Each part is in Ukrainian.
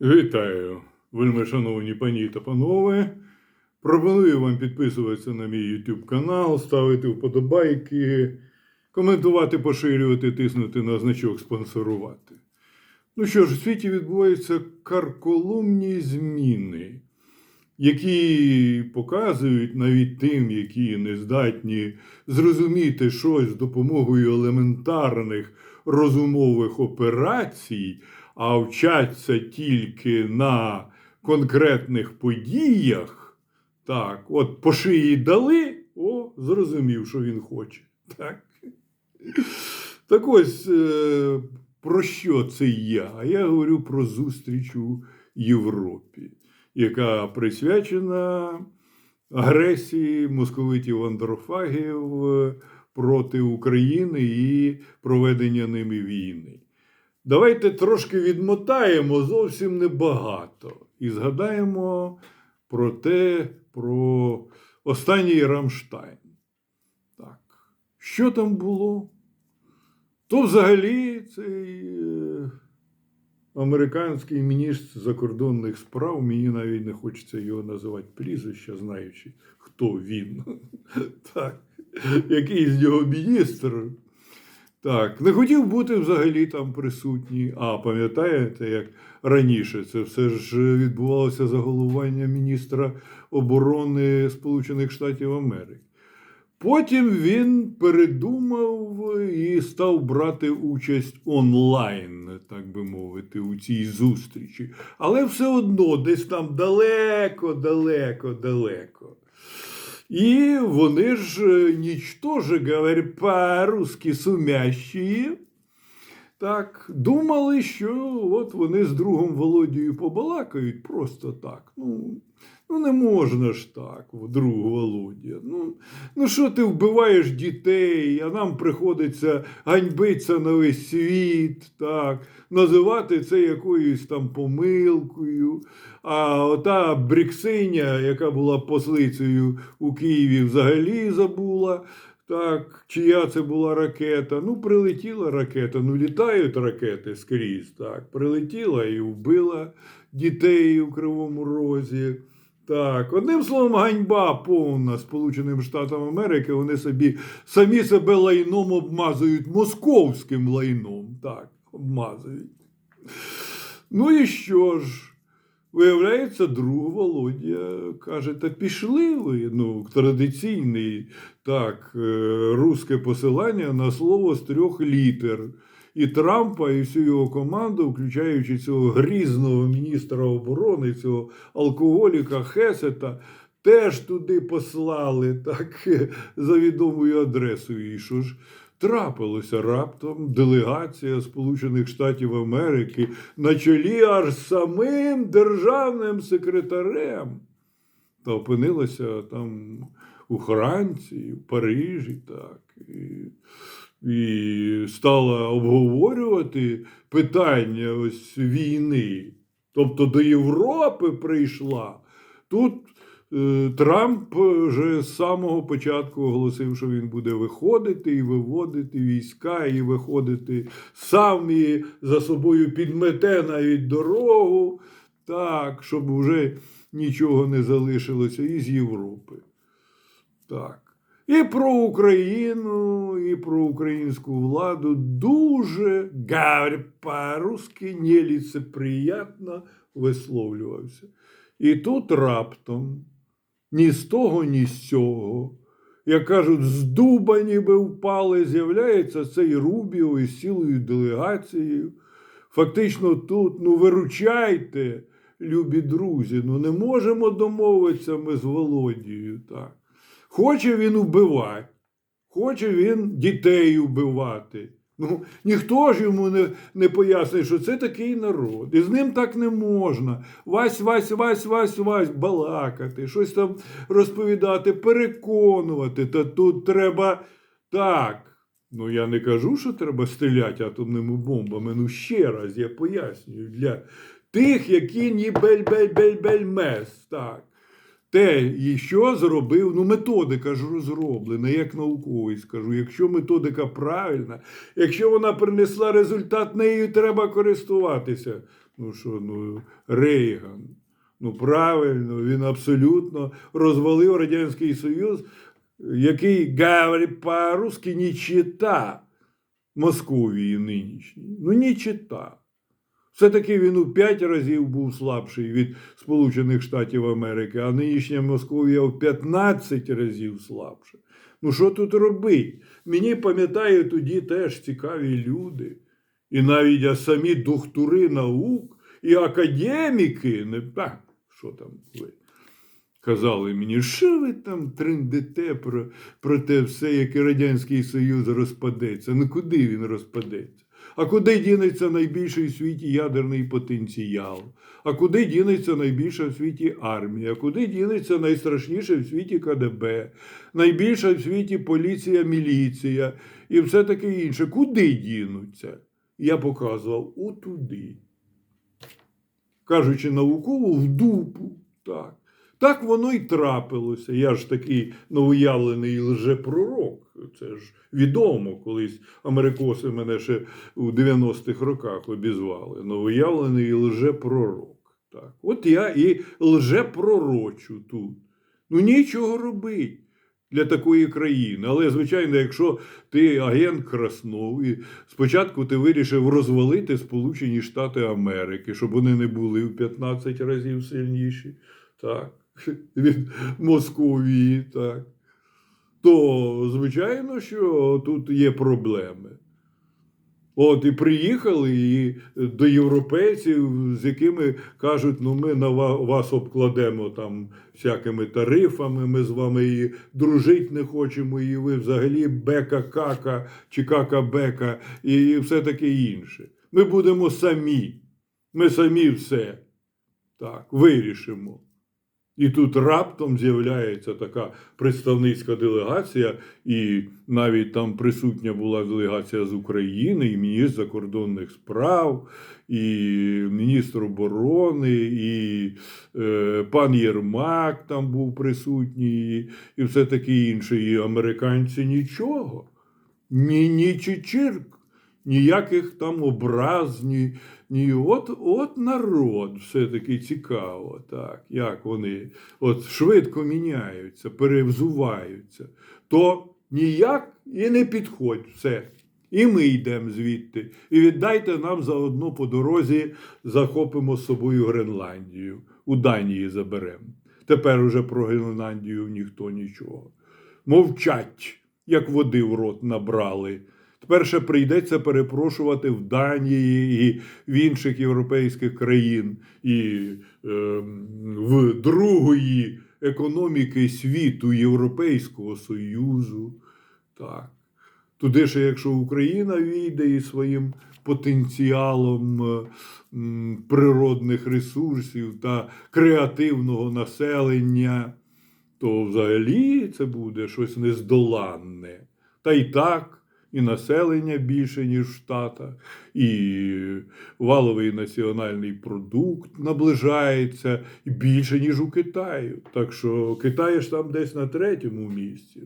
Вітаю, вельми шановні пані та панове. Пропоную вам підписуватися на мій YouTube канал, ставити вподобайки, коментувати, поширювати, тиснути на значок спонсорувати. Ну що ж, у світі відбуваються карколомні зміни, які показують навіть тим, які не здатні зрозуміти щось з допомогою елементарних розумових операцій, а вчаться тільки на конкретних подіях. Так, от по шиї дали, о, зрозумів, що він хоче. Так, так ось е, про що це я? А я говорю про зустріч у Європі, яка присвячена агресії московитів андрофагів е, проти України і проведення ними війни. Давайте трошки відмотаємо зовсім небагато і згадаємо про те, про останній Рамштайн. Так. Що там було? То взагалі цей е, американський міністр закордонних справ, мені навіть не хочеться його називати прізвище, знаючи, хто він. Так. Який з нього міністр. Так, не хотів бути взагалі там присутній. А пам'ятаєте, як раніше це все ж відбувалося за головування міністра оборони Сполучених Штатів Америки. Потім він передумав і став брати участь онлайн, так би мовити, у цій зустрічі. Але все одно десь там далеко, далеко, далеко. І вони ж е, нічтоже, говоря по-русски сумящі, так, думали, що от вони з другом Володією побалакають просто так. Ну, ну не можна ж так, друг Володя. Ну, ну що ти вбиваєш дітей, а нам приходиться ганьбитися на весь світ, так, називати це якоюсь там помилкою. А ота Бріксиня, яка була послицею у Києві, взагалі забула. Так, чия це була ракета? Ну, прилетіла ракета. Ну, літають ракети скрізь. Так, прилетіла і вбила дітей у Кривому Розі. Так, одним словом, ганьба повна Сполученим Штатам Америки. Вони собі самі себе лайном обмазують московським лайном. Так, обмазують. Ну і що ж? Виявляється, друг Володя каже: та пішли ви. Ну, традиційний так, е, русське посилання на слово з трьох літер. І Трампа, і всю його команду, включаючи цього грізного міністра оборони, цього алкоголіка Хесета, теж туди послали так, за відомою адресою. І що ж? Трапилося раптом делегація Сполучених Штатів Америки на чолі аж самим державним секретарем. Та опинилася там у Франції, в Парижі, так. І, і стала обговорювати питання ось війни. Тобто до Європи прийшла. Тут Трамп вже з самого початку оголосив, що він буде виходити і виводити війська, і виходити сам і за собою підмете навіть дорогу, так, щоб вже нічого не залишилося із Європи. Так. І про Україну, і про українську владу дуже говорю по-русски неліцеприятно висловлювався. І тут раптом ні з того, ні з цього. Як кажуть, з дуба ніби впали, з'являється цей Рубіо із цілою делегацією. Фактично тут, ну виручайте, любі друзі, ну не можемо домовитися ми з Володією. так. Хоче він вбивати, хоче він дітей вбивати. Ну, ніхто ж йому не не пояснює, що це такий народ. І з ним так не можна. Вась, вась, вась, вась, вась, балакати, щось там розповідати, переконувати. Та тут треба так. Ну, я не кажу, що треба стріляти атомними бомбами. Ну, ще раз я пояснюю для тих, які ні бель-бель-бель-бель-мес. Так. Те, і що зробив, ну методика ж розроблена, як науковий скажу. Якщо методика правильна, якщо вона принесла результат, нею треба користуватися. Ну що, ну, Рейган. Ну, правильно, він абсолютно розвалив Радянський Союз, який говорить по-русски не чита Московії нинішній. Ну, не чита. Все-таки він у п'ять разів був слабший від Сполучених Штатів Америки, а нинішня Московія в 15 разів слабша. Ну що тут робить? Мені пам'ятаю тоді теж цікаві люди, і навіть самі доктори наук і академіки, не так, що там ви. Казали мені, що ви там трендите про, про те все, яке Радянський Союз розпадеться. Ну куди він розпадеться? А куди дінеться найбільший в світі ядерний потенціал? А куди дінеться найбільша в світі армія? Куди дінеться найстрашніше в світі КДБ, найбільша в світі поліція, міліція і все таке інше? Куди дінуться? Я показував отуди. Кажучи науково, в дупу. Так. Так воно й трапилося. Я ж такий новоявлений лжепророк. Це ж відомо, колись америкоси мене ще у 90-х роках обізвали. Новоявлений лжепророк. Так. От я і лжепророчу тут. Ну нічого робить для такої країни. Але, звичайно, якщо ти агент Краснов, і спочатку ти вирішив розвалити Сполучені Штати Америки, щоб вони не були в 15 разів сильніші. Так. від Московії, так. То, звичайно, що тут є проблеми. От і приїхали і до європейців, з якими кажуть, ну ми на вас обкладемо там всякими тарифами, ми з вами і дружити не хочемо, і ви взагалі бека-кака чи кака-бека, і все таке інше. Ми будемо самі. Ми самі все так, вирішимо. І тут раптом з'являється така представницька делегація, і навіть там присутня була делегація з України, і міністр закордонних справ, і міністр оборони, і е, пан Єрмак там був присутній, і, все таке інше. І американці нічого. Ні, ні чичирк, ніяких там образ, ні, ні. От, от народ все-таки цікаво, так, як вони от швидко міняються, перевзуваються, то ніяк і не підходь все. І ми йдемо звідти. І віддайте нам заодно по дорозі захопимо з собою Гренландію. У Данії заберемо. Тепер уже про Гренландію ніхто нічого. Мовчать, як води в рот набрали. Тепер ще прийдеться перепрошувати в Данії і в інших європейських країн, і е, в другої економіки світу Європейського Союзу. Так. Туди ще, якщо Україна війде із своїм потенціалом природних ресурсів та креативного населення, то взагалі це буде щось нездоланне. Та й так. І населення більше, ніж в Штатах, і валовий національний продукт наближається більше, ніж у Китаю. Так що Китай ж там десь на третьому місці.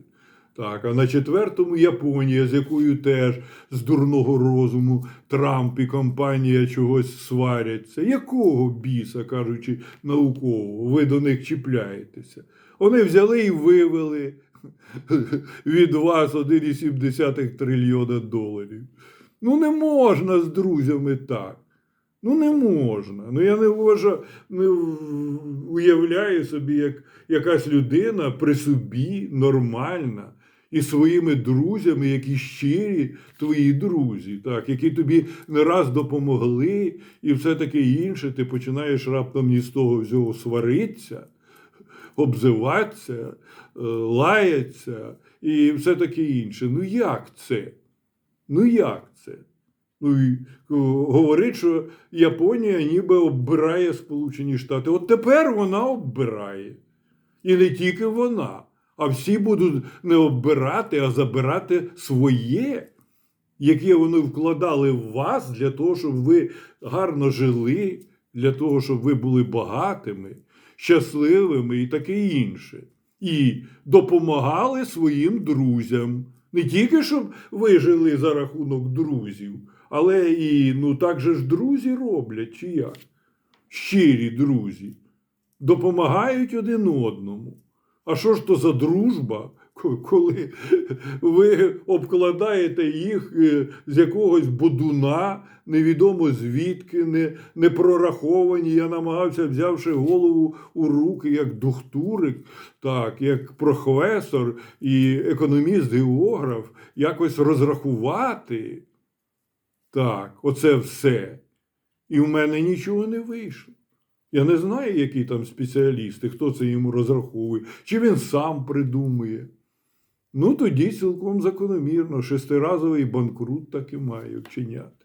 Так, а на четвертому Японія, з якою теж з дурного розуму Трамп і компанія чогось сваряться. Якого біса, кажучи науково, ви до них чіпляєтеся? Вони взяли і вивели від вас 1,7 трильйона доларів. Ну, не можна з друзями так. Ну, не можна. Ну, я не можу, не уявляю собі, як якась людина при собі нормальна і своїми друзями, які щирі твої друзі, так, які тобі не раз допомогли, і все таке інше, ти починаєш раптом ні з того всього сваритися обзиватися, е, лаятися і все таке інше. Ну як це? Ну як це? Ну, і, говорить, що Японія ніби оббирає Сполучені Штати. От тепер вона оббирає. І не тільки вона, а всі будуть не оббирати, а забирати своє, яке вони вкладали в вас для того, щоб ви гарно жили, для того, щоб ви були багатими, щасливими і таке інше. І допомагали своїм друзям. Не тільки щоб вижили за рахунок друзів, Але і ну так же ж друзі роблять, чи як? Щирі друзі допомагають один одному. А що ж то за дружба, коли ви обкладаєте їх е, з якогось будуна, невідомо звідки, не, не прораховані. Я намагався, взявши голову у руки, як духтурик, так, як професор і економіст-географ, якось розрахувати. Так, оце все. І в мене нічого не вийшло. Я не знаю, які там спеціалісти, хто це йому розраховує, чи він сам придумує. Ну, тоді цілком закономірно, шестиразовий банкрут так і має вчиняти.